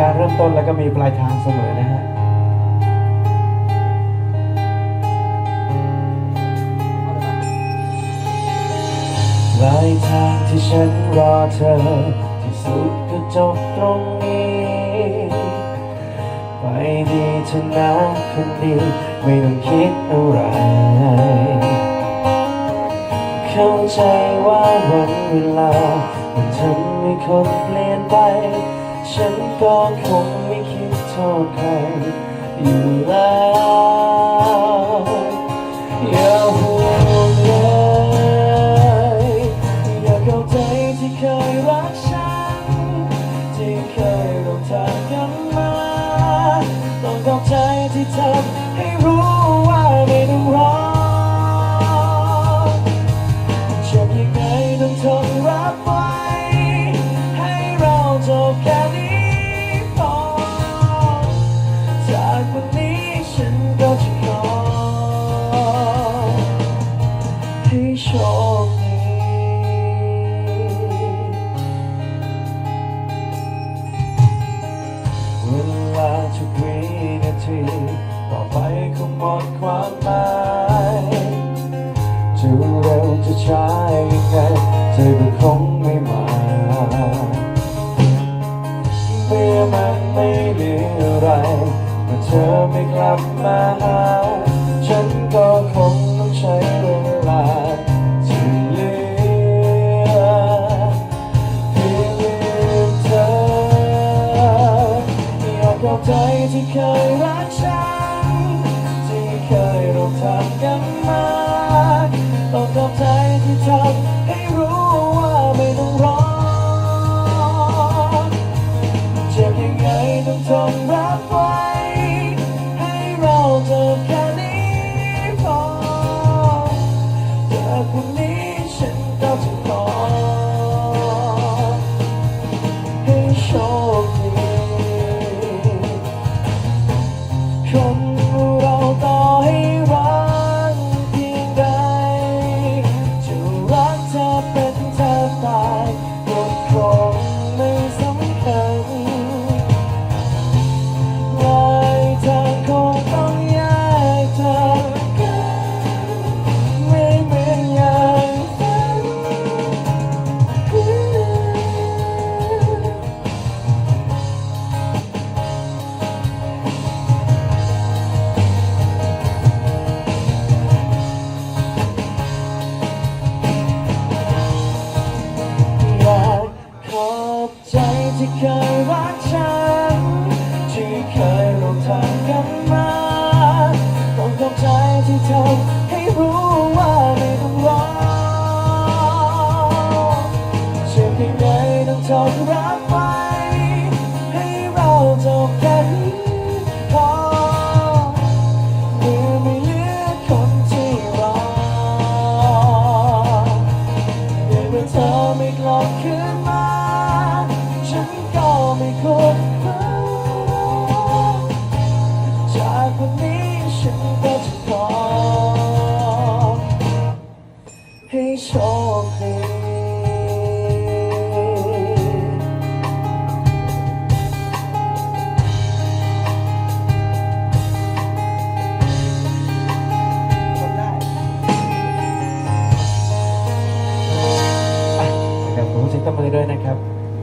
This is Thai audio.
การเริ่มต้นแล้วก็มีปลายทางเสมอนะฮะปลายทางที่ฉันรอเธอ ที่สุดก็จบตรงนี้ ไปดีเถอนะคนดี ไม่ต้องคิดอะไร เข้าใจว่าวันเวลา มันทำให้คนเปลี่ยนไป ฉันก็คงไม่คิดโทษใครอยู่แล้วอย่าห่วงเลยอย่าเข้าใจที่เคยรักฉัน ที่เคยร่วมทางกันมา ต้องเข้าใจที่ทำให้รู้ ดความหมายจะเร็วจะช้ายังไงเธอก็คงไม่มาเมื่อมันไม่เหลืออะไรเมื่อเธอไม่กลับมาหาฉันก็คง อบใจที่เคยรักฉัน ที่เคยร่วมทางกันมาต้องขอบใจที่ทำให้รู้ว่าไม่ต้องรอเจ็บยังไงต้องทนรับไว้ ใ